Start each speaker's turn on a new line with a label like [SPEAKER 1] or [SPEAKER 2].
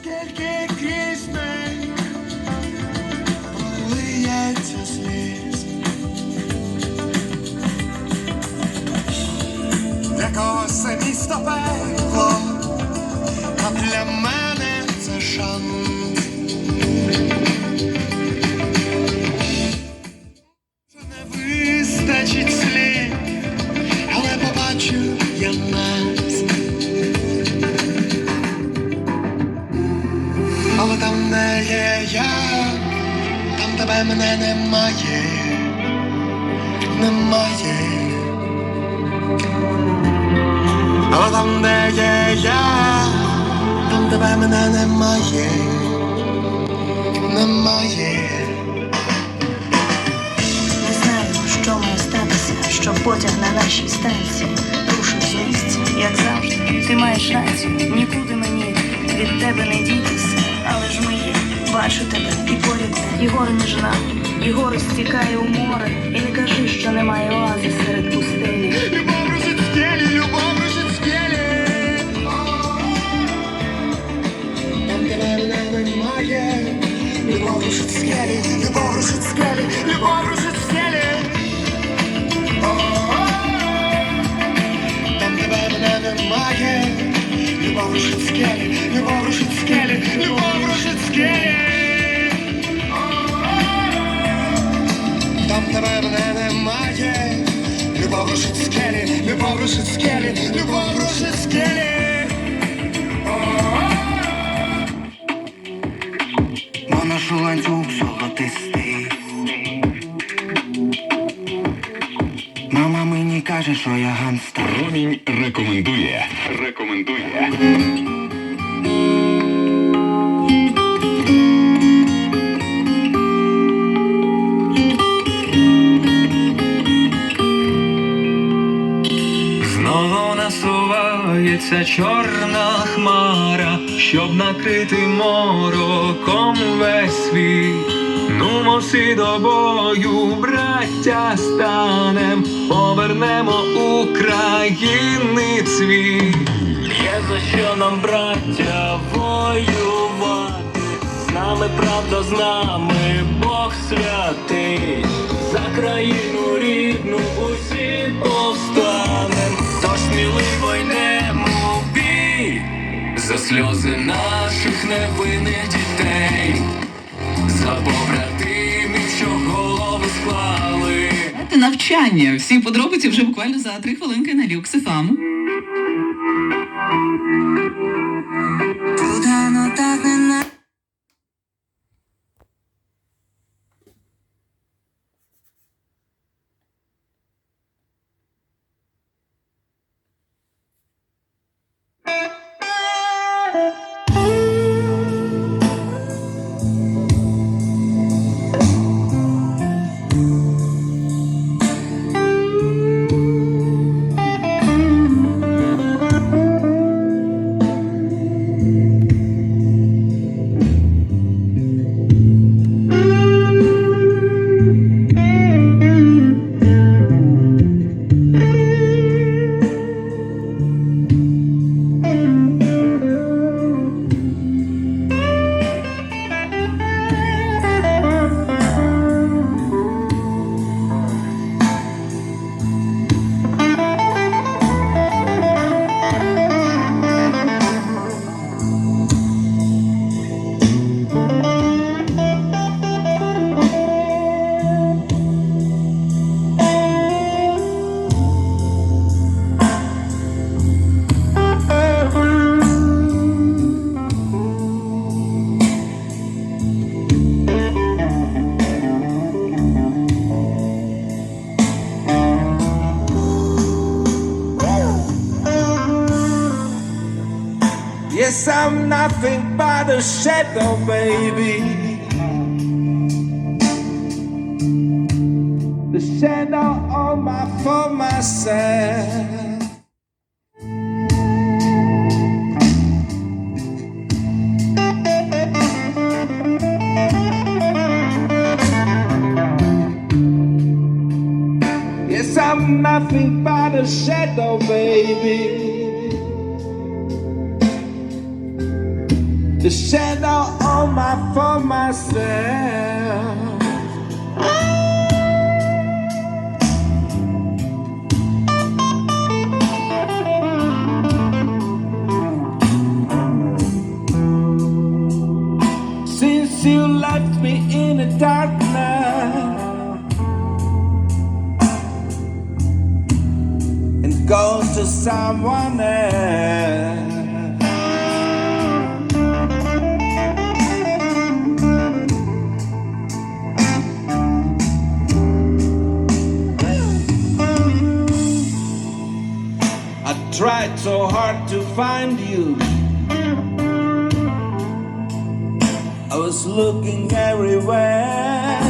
[SPEAKER 1] Скільки крізь ми пролиється сліз, це місто пекло, а для мене це шанс. Але там не є я, там тебе мене немає, немає. Але там, де є я, там тебе мене немає, немає.
[SPEAKER 2] Не знаю, що має статися, що потяг на нашій станції рушив з місця, як завжди. Ти маєш рацію, нікуди мені від тебе не дітися, але ж ми. Бачу тебе і поряд, і гори нами, і у море, і не кажи, що немає оази серед пустелі.
[SPEAKER 1] Любов рушить скелі, любов рушить скелі. Там тебе немає. Любов рушить скелі, любов рушить скелі, любов рушить скелі. Там тебе мене немає. Любов рушить скелі, любов рушить скелі, любов рушить скелі. Рушить скелі, любов рушить скелі, любов рушить скелі.
[SPEAKER 3] Моношу ланцюг золотистий. Мама мені каже, що я ганста.
[SPEAKER 4] Промінь рекомендує. Рекомендує.
[SPEAKER 5] Насувається чорна хмара, щоб накрити мороком весь світ. Ну, всі до бою, браття, станем, повернемо України цвіт. Є за що нам, браття, воювати, з нами правда, з нами Бог святий, за країну рідну усі повстанем, тож сміливо бій, за сльози наших невинних дітей, за побратимів, що голови склали.
[SPEAKER 6] Навчання. Всі подробиці вже буквально за три хвилинки на Thank you.
[SPEAKER 7] Yes, I'm nothing but a shadow, baby. The shadow on my for myself. Yes, I'm nothing but a shadow, baby. The shadow on my for myself. Since you left me in the darkness and go to someone else. Tried so hard to find you. I was looking everywhere.